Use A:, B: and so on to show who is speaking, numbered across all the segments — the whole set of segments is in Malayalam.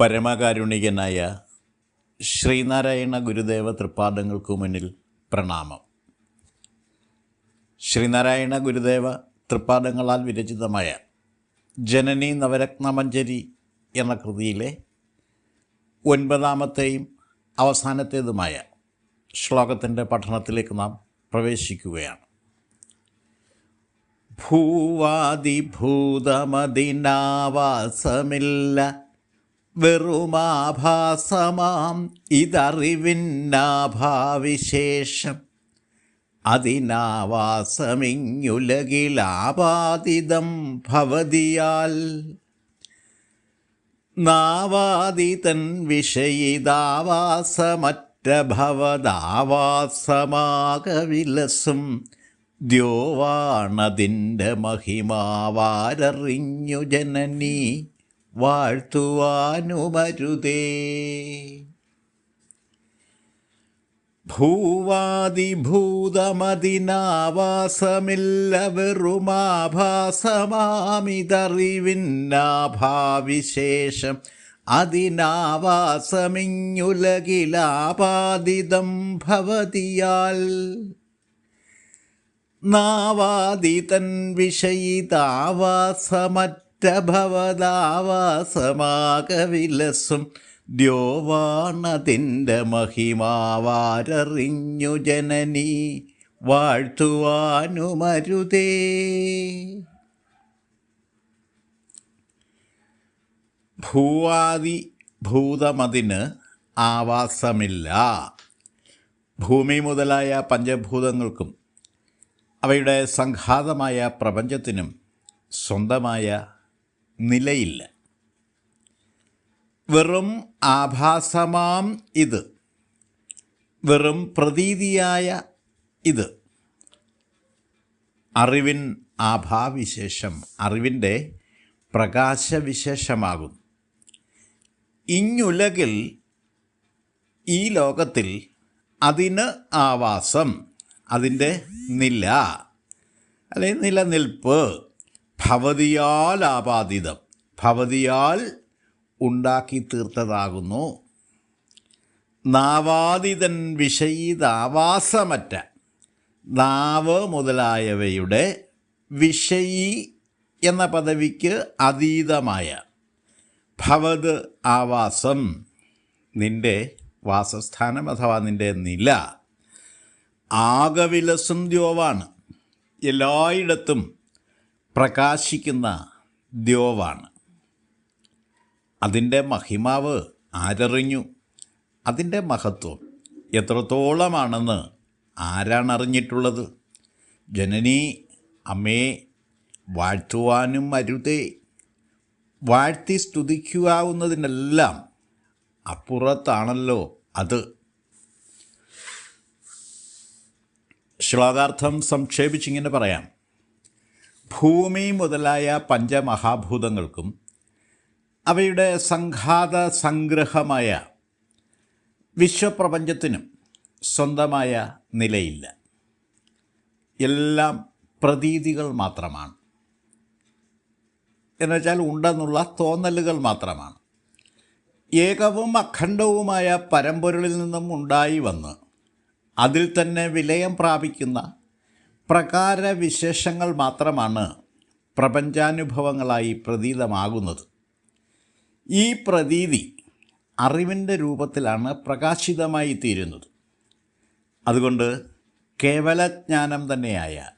A: പരമകാരുണികനായ ശ്രീനാരായണ ഗുരുദേവ തൃപ്പാദങ്ങൾക്കു മുന്നിൽ പ്രണാമം. ശ്രീനാരായണ ഗുരുദേവ തൃപ്പാദങ്ങളാൽ വിരചിതമായ ജനനി നവരത്നമഞ്ജരി എന്ന കൃതിയിലെ ഒൻപതാമത്തെയും അവസാനത്തേതുമായ ശ്ലോകത്തിന്റെ പഠനത്തിലേക്ക് നാം പ്രവേശിക്കുകയാണ്. ഭൂവാദിഭൂതമതിനാവാസമില്ല വെറുമാഭാസമാം ഇതറിവിന്നാഭാവിശേഷം അതിനാവാസമിങ്ങുലകിലാപാതിതം ഭവതിയാൽ. നാവാതിതൻ വിഷയിതാവാസമറ്റ ഭവദാവാസമാകവിലസും ദ്യോവാണതിന്റെ മഹിമാവാരറിഞ്ഞു ജനനി. വാഴ്ത്തുവാനുമരുതേ. ഭൂവാദിഭൂതമതിനാവാസമില്ല വെറുമാഭാസമാമിതറിവിന്നാഭാവിശേഷം അതിനാവാസമിങ്ങുലകിലാപാദിതം ഭവതിയാൽ. നാവാദിതൻ വിഷയിതാവാസമറ്റ ഭവദാവാസമാകവിലസും ദ്യോവാണതിന്റെ മഹിമാവാരറിഞ്ഞു ജനനി വാഴ്ത്തുവാനുമരുതേ. ഭൂവാദി ഭൂതമതിന് ആവാസമില്ല. ഭൂമി മുതലായ പഞ്ചഭൂതങ്ങൾക്കും അവയുടെ സംഘാതമായ പ്രപഞ്ചത്തിനും സ്വന്തമായ നിലയില്ല. വെറും ആഭാസമാം ഇത്. വെറും പ്രതീതിയായ ഇത്. അറിവിൻ ആഭാവിശേഷം അറിവിന്റെ പ്രകാശവിശേഷമാകും. ഇങ്ങുലകിൽ ഈ ലോകത്തിൽ അതിന് ആവാസം അതിന്റെ നില അല്ലെങ്കിൽ നിലനിൽപ്പ് ഭവതിയാൽ ആപാദിതം. ഭവതിയാൽ ഉണ്ടാക്കി തീർത്തതാകുന്നു. നാവാദിതൻ വിഷയിതാവാസമറ്റ. നാവ് മുതലായവയുടെ വിഷയി എന്ന പദവിക്ക് അതീതമായ. ഭവത് ആവാസം നിന്റെ വാസസ്ഥാനം അഥവാ നിന്റെ നില ആകവിലസും ദ്യോവാണ് എല്ലായിടത്തും പ്രകാശിക്കുന്ന ദ്യോവാണ് അതിന്റെ മഹിമാവ് ആരറിഞ്ഞു? അതിന്റെ മഹത്വം എത്രത്തോളമാണെന്ന് ആരാണ് അറിഞ്ഞിട്ടുള്ളത് ജനനി അമ്മേ വാഴ്ത്തുവാനും അരുതേ. വാഴ്ത്തി സ്തുതിക്കുവാവുന്നതിനെല്ലാം അപ്പുറത്താണല്ലോ അത്. ശ്ലോകാർത്ഥം സംക്ഷേപിച്ചിങ്ങനെ പറയാം. ഭൂമി മുതലായ പഞ്ചമഹാഭൂതങ്ങൾക്കും അവയുടെ സംഘാത സംഗ്രഹമായ വിശ്വപ്രപഞ്ചത്തിനും സ്വന്തമായ നിലയില്ല. എല്ലാം പ്രതീതികൾ മാത്രമാണ്. എന്നുവെച്ചാൽ ഉണ്ടെന്നുള്ള തോന്നലുകൾ മാത്രമാണ്. ഏകവും അഖണ്ഡവുമായ പരമ്പൊരുളിൽ നിന്നും ഉണ്ടായി വന്ന് അതിൽ തന്നെ വിലയം പ്രാപിക്കുന്ന പ്രകാരവിശേഷങ്ങൾ മാത്രമാണ് പ്രപഞ്ചാനുഭവങ്ങളായി പ്രതീതമാകുന്നത്. ഈ പ്രതീതി അറിവിന്റെ രൂപത്തിലാണ് പ്രകാശിതമായി തീരുന്നത്. അതുകൊണ്ട് കേവലജ്ഞാനം തന്നെയായ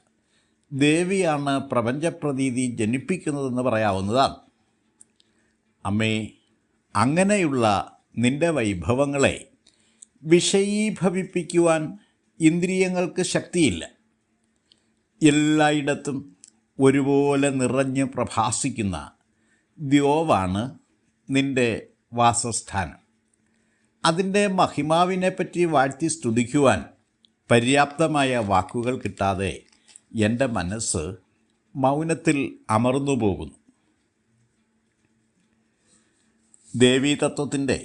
A: ദേവിയാണ് പ്രപഞ്ചപ്രതീതി ജനിപ്പിക്കുന്നതെന്ന് പറയാവുന്നതാണ്. അമ്മേ അങ്ങനെയുള്ള നിന്റെ വൈഭവങ്ങളെ വിഷയീഭവിപ്പിക്കുവാൻ ഇന്ദ്രിയങ്ങൾക്ക് ശക്തിയില്ല. എല്ലായിടത്തും ഒരുപോലെ നിറഞ്ഞ് പ്രഭാസിക്കുന്ന ദ്യോവാണ് നിന്റെ വാസസ്ഥാനം. അതിന്റെ മഹിമാവിനെപ്പറ്റി വാഴ്ത്തി സ്തുതിക്കുവാൻ പര്യാപ്തമായ വാക്കുകൾ കിട്ടാതെ എന്റെ മനസ്സ് മൗനത്തിൽ അമർന്നു പോകുന്നു. ദേവീതത്വത്തിന്റെ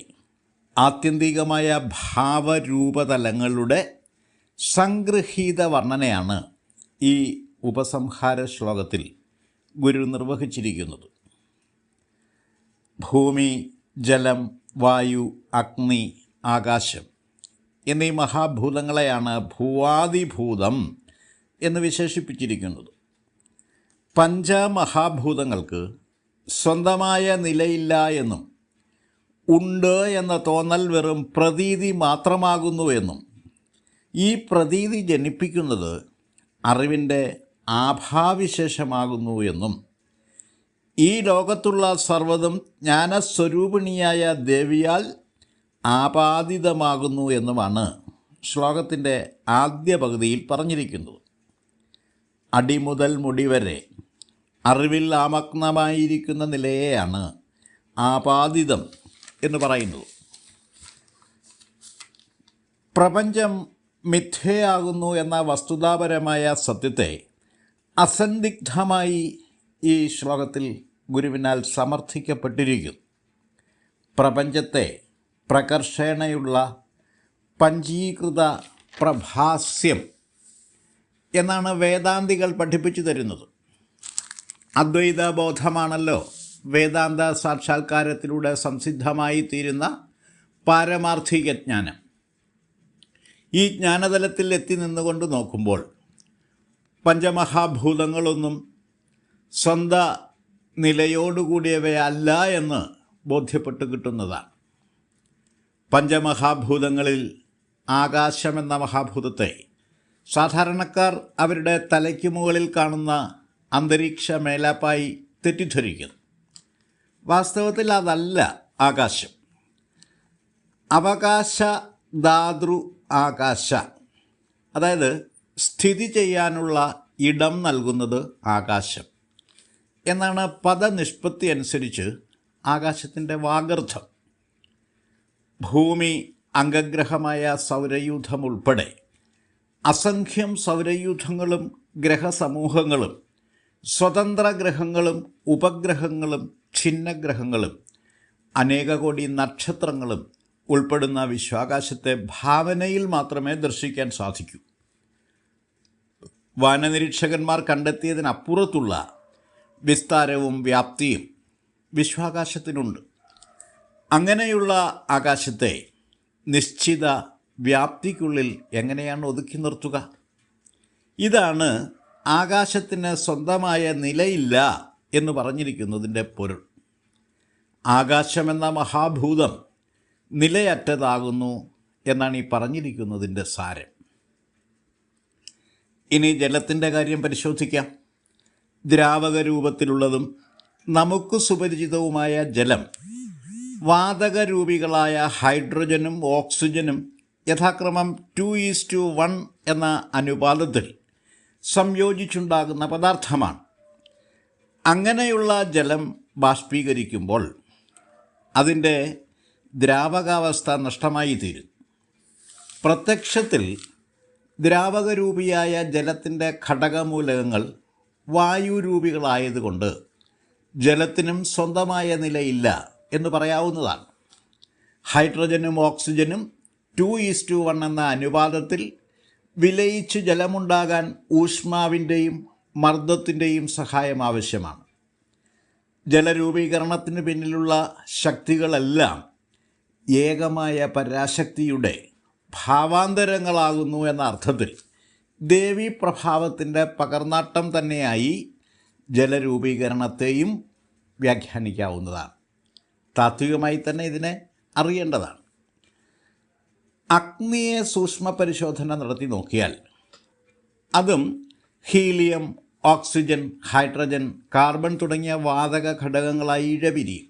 A: ആത്യന്തികമായ ഭാവരൂപതലങ്ങളുടെ സംഗൃഹീത വർണനയാണ് ഈ ഉപസംഹാര ശ്ലോകത്തിൽ ഗുരു നിർവഹിച്ചിരിക്കുന്നത്. ഭൂമി ജലം വായു അഗ്നി ആകാശം എന്നീ മഹാഭൂതങ്ങളെയാണ് ഭൂവാദിഭൂതം എന്ന് വിശേഷിപ്പിച്ചിരിക്കുന്നത്. പഞ്ചമഹാഭൂതങ്ങൾക്ക് സ്വന്തമായ നിലയില്ല എന്നും ഉണ്ട് എന്ന തോന്നൽ വെറും പ്രതീതി മാത്രമാകുന്നു എന്നും ഈ പ്രതീതി ജനിപ്പിക്കുന്നത് അറിവിന്റെ ആഭാവിശേഷമാകുന്നു എന്നും ഈ ലോകത്തുള്ള സർവതും ജ്ഞാനസ്വരൂപിണിയായ ദേവിയാൽ ആപാദിതമാകുന്നു എന്നുമാണ് ശ്ലോകത്തിന്റെ ആദ്യ പകുതിയിൽ പറഞ്ഞിരിക്കുന്നത്. അടിമുതൽ മുടിവരെ അറിവിൽ ആമഗ്നമായിരിക്കുന്ന നിലയെയാണ് ആപാദിതം എന്ന് പറയുന്നത്. പ്രപഞ്ചം മിഥ്യയാകുന്നു എന്ന വസ്തുതാപരമായ സത്യത്തെ അസന്ദിഗ്ധമായി ഈ ശ്ലോകത്തിൽ ഗുരുവിനാൽ സമർത്ഥിക്കപ്പെട്ടിരിക്കുന്നു. പ്രപഞ്ചത്തെ പ്രകർഷേണയുള്ള പഞ്ചീകൃത പ്രഭാസ്യം എന്നാണ് വേദാന്തികൾ പഠിപ്പിച്ചു തരുന്നത്. അദ്വൈത ബോധമാണല്ലോ വേദാന്ത സാക്ഷാത്കാരത്തിലൂടെ സംസിദ്ധമായി തീരുന്ന പാരമാർത്ഥിക ജ്ഞാനം ഈ ജ്ഞാനതലത്തിൽ എത്തി നിന്നുകൊണ്ട് നോക്കുമ്പോൾ പഞ്ചമഹാഭൂതങ്ങളൊന്നും സ്വന്ത നിലയോടുകൂടിയവയല്ല എന്ന് ബോധ്യപ്പെട്ട് കിട്ടുന്നതാണ്. പഞ്ചമഹാഭൂതങ്ങളിൽ ആകാശമെന്ന മഹാഭൂതത്തെ സാധാരണക്കാർ അവരുടെ തലയ്ക്ക് മുകളിൽ കാണുന്ന അന്തരീക്ഷ മേലാപ്പായി തെറ്റിദ്ധരിക്കുന്നു. വാസ്തവത്തിൽ അതല്ല ആകാശം. അവകാശ ധാതൃ ആകാശ. അതായത് സ്ഥിതി ചെയ്യാനുള്ള ഇടം നൽകുന്നത് ആകാശം. എന്നാണ് പദനിഷ്പത്തി അനുസരിച്ച് ആകാശത്തിന്റെ വാഗർഥം ഭൂമി അംഗഗ്രഹമായ സൗരയൂഥം ഉൾപ്പെടെ അസംഖ്യം സൗരയൂഥങ്ങളും ഗ്രഹസമൂഹങ്ങളും സ്വതന്ത്ര ഗ്രഹങ്ങളും ഉപഗ്രഹങ്ങളും ഛിന്നഗ്രഹങ്ങളും അനേക കോടി നക്ഷത്രങ്ങളും ഉൾപ്പെടുന്ന വിശ്വാകാശത്തെ ഭാവനയിൽ മാത്രമേ ദർശിക്കാൻ സാധിക്കൂ. വാനനിരീക്ഷകന്മാർ കണ്ടെത്തിയതിനപ്പുറത്തുള്ള വിസ്താരവും വ്യാപ്തിയും വിശ്വാകാശത്തിനുണ്ട്. അങ്ങനെയുള്ള ആകാശത്തെ നിശ്ചിത വ്യാപ്തിക്കുള്ളിൽ എങ്ങനെയാണ് ഒതുക്കി നിർത്തുക? ഇതാണ് ആകാശത്തിന് സ്വന്തമായ നിലയില്ല എന്ന് പറഞ്ഞിരിക്കുന്നതിന്റെ പൊരുൾ. ആകാശമെന്ന മഹാഭൂതം നിലയറ്റതാകുന്നു എന്നാണ് ഈ പറഞ്ഞിരിക്കുന്നതിന്റെ സാരം. ഇനി ജലത്തിന്റെ കാര്യം പരിശോധിക്കാം. ദ്രാവക രൂപത്തിലുള്ളതും നമുക്ക് സുപരിചിതവുമായ ജലം വാതക രൂപികളായ ഹൈഡ്രജനും ഓക്സിജനും യഥാക്രമം ടു ഈസ് ടു വൺ എന്ന അനുപാതത്തിൽ സംയോജിച്ചുണ്ടാകുന്ന പദാർത്ഥമാണ്. അങ്ങനെയുള്ള ജലം ബാഷ്പീകരിക്കുമ്പോൾ അതിന്റെ ദ്രാവകാവസ്ഥ നഷ്ടമായി തീരും. പ്രത്യക്ഷത്തിൽ ദ്രാവകരൂപിയായ ജലത്തിന്റെ ഘടകമൂലകങ്ങൾ വായുരൂപികളായതുകൊണ്ട് ജലത്തിനും സ്വന്തമായ നിലയില്ല എന്ന് പറയാവുന്നതാണ്. ഹൈഡ്രജനും ഓക്സിജനും ടു ഈസ് ടു വൺ എന്ന അനുപാതത്തിൽ വിലയിച്ച് ജലമുണ്ടാകാൻ ഊഷ്മാവിന്റെയും മർദ്ദത്തിന്റെയും സഹായം ആവശ്യമാണ്. ജലരൂപീകരണത്തിന് പിന്നിലുള്ള ശക്തികളെല്ലാം ഏകമായ പരാശക്തിയുടെ ഭാവാന്തരങ്ങളാകുന്നു എന്ന അർത്ഥത്തിൽ ദേവി പ്രഭാവത്തിന്റെ പകർന്നാട്ടം തന്നെയായി ജലരൂപീകരണത്തെയും വ്യാഖ്യാനിക്കാവുന്നതാണ്. താത്വികമായി തന്നെ ഇതിനെ അറിയേണ്ടതാണ്. അഗ്നിയെ സൂക്ഷ്മ പരിശോധന നടത്തി നോക്കിയാൽ അതും ഹീലിയം ഓക്സിജൻ ഹൈഡ്രജൻ കാർബൺ തുടങ്ങിയ വാതക ഘടകങ്ങളായി ഇഴപിരിയും.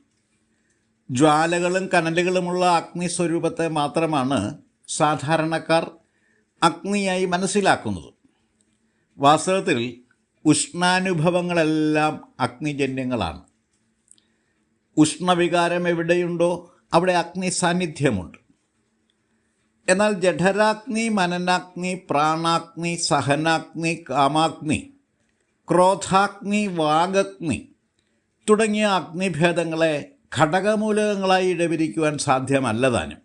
A: ജ്വാലകളും കനലുകളുമുള്ള അഗ്നി സ്വരൂപത്തെ മാത്രമാണ് സാധാരണക്കാർ അഗ്നിയായി മനസ്സിലാക്കുന്നത്. വാസ്തവത്തിൽ ഉഷ്ണാനുഭവങ്ങളെല്ലാം അഗ്നിജന്യങ്ങളാണ്. ഉഷ്ണവികാരം എവിടെയുണ്ടോ അവിടെ അഗ്നി സാന്നിധ്യമുണ്ട് എന്നാൽ ജഠരാഗ്നി മനനാഗ്നി പ്രാണാഗ്നി സഹനാഗ്നി കാമാഗ്നി ക്രോധാഗ്നി വാഗഗ്നി തുടങ്ങിയ അഗ്നിഭേദങ്ങളെ ഘടകമൂലകങ്ങളായി ഇടപിരിക്കുവാൻ സാധ്യമല്ല താനും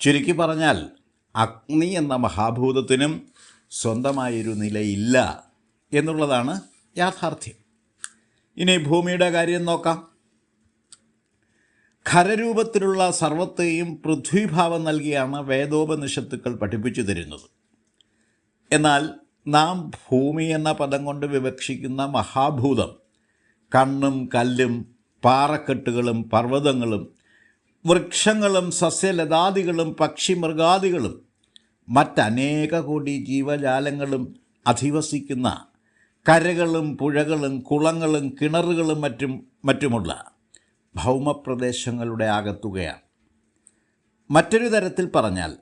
A: ചുരുക്കി പറഞ്ഞാൽ അഗ്നി എന്ന മഹാഭൂതത്തിനും സ്വന്തമായൊരു നിലയില്ല എന്നുള്ളതാണ് യാഥാർത്ഥ്യം. ഇനി ഭൂമിയുടെ കാര്യം നോക്കാം. ഖരരൂപത്തിലുള്ള സർവത്തെയും പൃഥ്വിഭാവം നൽകിയാണ് വേദോപനിഷത്തുക്കൾ പഠിപ്പിച്ചു തരുന്നത്. എന്നാൽ നാം ഭൂമി എന്ന പദം കൊണ്ട് വിവക്ഷിക്കുന്ന മഹാഭൂതം കണ്ണും കല്ലും പാറക്കെട്ടുകളും പർവതങ്ങളും വൃക്ഷങ്ങളും സസ്യലതാദികളും പക്ഷി മൃഗാദികളും മറ്റനേക കോടി ജീവജാലങ്ങളും അധിവസിക്കുന്ന കരകളും പുഴകളും കുളങ്ങളും കിണറുകളും മറ്റും മറ്റുമുള്ള ഭൗമപ്രദേശങ്ങളുടെ ആകത്തുകയാണ്. മറ്റൊരു തരത്തിൽ പറഞ്ഞാൽ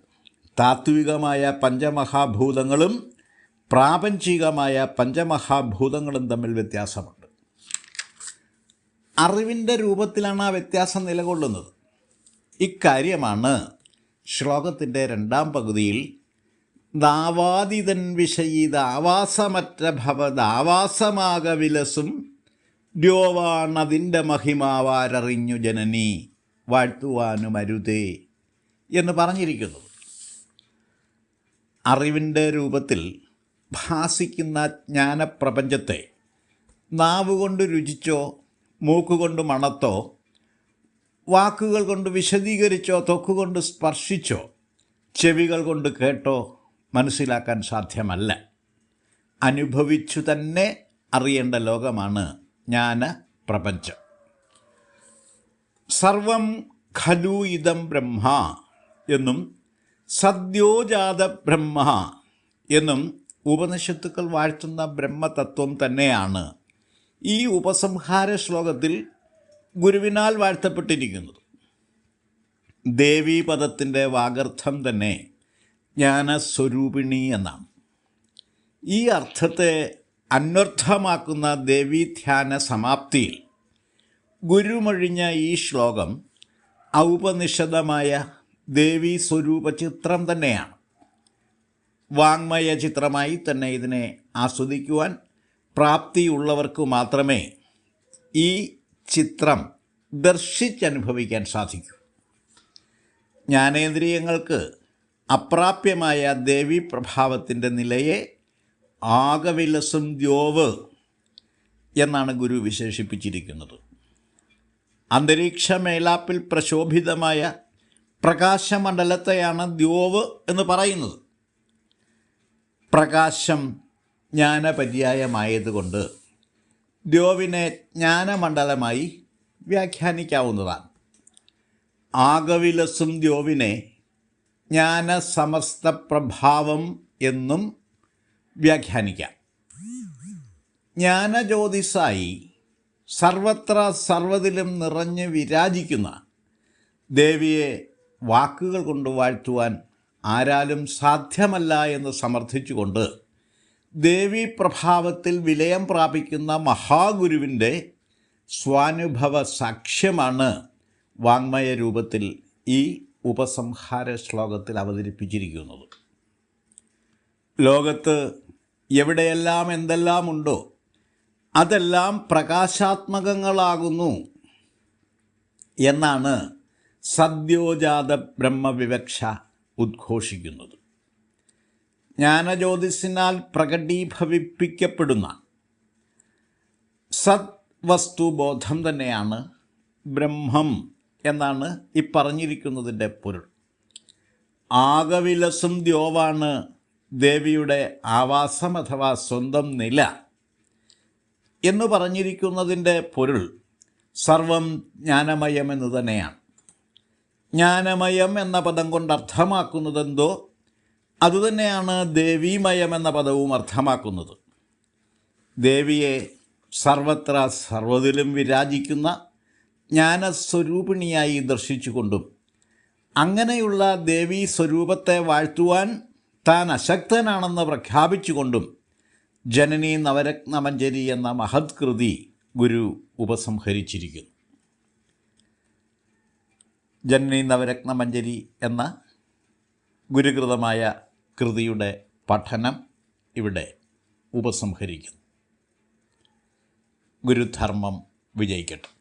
A: താത്വികമായ പഞ്ചമഹാഭൂതങ്ങളും പ്രാപഞ്ചികമായ പഞ്ചമഹാഭൂതങ്ങളും തമ്മിൽ വ്യത്യാസമുണ്ട്. അറിവിന്റെ രൂപത്തിലാണ് ആ വ്യത്യാസം നിലകൊള്ളുന്നത്. ഇക്കാര്യമാണ് ശ്ലോകത്തിന്റെ രണ്ടാം പകുതിയിൽ ദാവാദിതൻ വിഷയീത ഭവ ദാവാസമാക വിലസും ദ്യോവാണതിന്റെ മഹിമാവാരറിഞ്ഞു ജനനി വാഴ്ത്തുവാനും അരുതേ എന്ന് പറഞ്ഞിരിക്കുന്നു. അറിവിന്റെ രൂപത്തിൽ ഭാസിക്കുന്ന ജ്ഞാനപ്രപഞ്ചത്തെ നാവുകൊണ്ട് രുചിച്ചോ മൂക്കുകൊണ്ട് മണത്തോ വാക്കുകൾ കൊണ്ട് വിശദീകരിച്ചോ തൊക്കുകൊണ്ട് സ്പർശിച്ചോ ചെവികൾ കൊണ്ട് കേട്ടോ മനസ്സിലാക്കാൻ സാധ്യമല്ല. അനുഭവിച്ചു തന്നെ അറിയേണ്ട ലോകമാണ് ജ്ഞാന പ്രപഞ്ചം. സർവം ഖലു ഇതം ബ്രഹ്മ എന്നും സദ്യോജാത ബ്രഹ്മ എന്നും ഉപനിഷത്തുക്കൾ വാഴ്ത്തുന്ന ബ്രഹ്മതത്വം തന്നെയാണ് ഈ ഉപസംഹാര ശ്ലോകത്തിൽ ഗുരുവിനാൽ വാഴ്ത്തപ്പെട്ടിരിക്കുന്നത് ദേവീപദത്തിന്റെ വാഗർത്ഥം തന്നെ ജ്ഞാനസ്വരൂപിണി എന്നാണ്. ഈ അർത്ഥത്തെ അന്വർത്ഥമാക്കുന്ന ദേവീധ്യാന സമാപ്തിയിൽ ഗുരുമൊഴിഞ്ഞ ഈ ശ്ലോകം ഔപനിഷദമായ ദേവീ സ്വരൂപ ചിത്രം തന്നെയാണ്. വാങ്മയ ചിത്രമായി തന്നെ ഇതിനെ ആസ്വദിക്കുവാൻ പ്രാപ്തിയുള്ളവർക്ക് മാത്രമേ ഈ ചിത്രം ദർശിച്ചനുഭവിക്കാൻ സാധിക്കൂ. ജ്ഞാനേന്ദ്രിയങ്ങൾക്ക് അപ്രാപ്യമായ ദേവി പ്രഭാവത്തിന്റെ നിലയെ ആകവിലസും ദ്യോവ് എന്നാണ് ഗുരു വിശേഷിപ്പിച്ചിരിക്കുന്നത്. അന്തരീക്ഷ മേലാപ്പിൽ പ്രശോഭിതമായ പ്രകാശമണ്ഡലത്തെയാണ് ദ്യോവ് എന്ന് പറയുന്നത്. പ്രകാശം ജ്ഞാനപര്യായമായതുകൊണ്ട് ദ്യോവിനെ ജ്ഞാനമണ്ഡലമായി വ്യാഖ്യാനിക്കാവുന്നതാണ്. ആകവിലസും ദ്യോവിനെ ജ്ഞാനസമസ്ത പ്രഭാവം എന്നും വ്യാഖ്യാനിക്കാം. ജ്ഞാനജ്യോതിസായി സർവത്ര സർവതിലും നിറഞ്ഞ് വിരാജിക്കുന്ന ദേവിയെ വാക്കുകൾ കൊണ്ട് വാഴ്ത്തുവാൻ ആരാലും സാധ്യമല്ല എന്ന് സമർത്ഥിച്ചുകൊണ്ട് ദേവീ പ്രഭാവത്തിൽ വിലയം പ്രാപിക്കുന്ന മഹാഗുരുവിന്റെ സ്വാനുഭവ സാക്ഷ്യമാണ് വാങ്മയ രൂപത്തിൽ ഈ ഉപസംഹാര ശ്ലോകത്തിൽ അവതരിപ്പിച്ചിരിക്കുന്നത്. ലോകത്ത് എവിടെയെല്ലാം എന്തെല്ലാം ഉണ്ടോ അതെല്ലാം പ്രകാശാത്മകങ്ങളാകുന്നു എന്നാണ് സദ്യോജാത ബ്രഹ്മവിവക്ഷ ഉദ്ഘോഷിക്കുന്നത്. ജ്ഞാനജ്യോതിസിനാൽ പ്രകടീഭവിപ്പിക്കപ്പെടുന്ന സത് വസ്തുബോധം തന്നെയാണ് ബ്രഹ്മം എന്നാണ് ഈ പറഞ്ഞിരിക്കുന്നതിന്റെ പൊരുൾ. ആകവിലസും ദ്യോവാണ് ദേവിയുടെ ആവാസം അഥവാ സ്വന്തം നില എന്ന് പറഞ്ഞിരിക്കുന്നതിന്റെ പൊരുൾ സർവം ജ്ഞാനമയം എന്ന് തന്നെയാണ്. ജ്ഞാനമയം എന്ന പദം കൊണ്ട് അർത്ഥമാക്കുന്നതെന്തോ അതുതന്നെയാണ് ദേവീമയം എന്ന പദവും അർത്ഥമാക്കുന്നത്. ദേവിയെ സർവത്ര സർവതിലും വിരാജിക്കുന്ന ജ്ഞാനസ്വരൂപിണിയായി ദർശിച്ചുകൊണ്ടും അങ്ങനെയുള്ള ദേവീ സ്വരൂപത്തെ വാഴ്ത്തുവാൻ താൻ അശക്തനാണെന്ന് പ്രഖ്യാപിച്ചുകൊണ്ടും ജനനി നവരത്നമഞ്ജരി എന്ന മഹത്കൃതി ഗുരു ഉപസംഹരിച്ചിരിക്കുന്നു. ജനനി നവരത്നമഞ്ജരി എന്ന ഗുരുകൃതമായ കൃതിയുടെ പഠനം ഇവിടെ ഉപസംഹരിക്കുന്നു. ഗുരുധർമ്മം വിജയിക്കട്ടെ.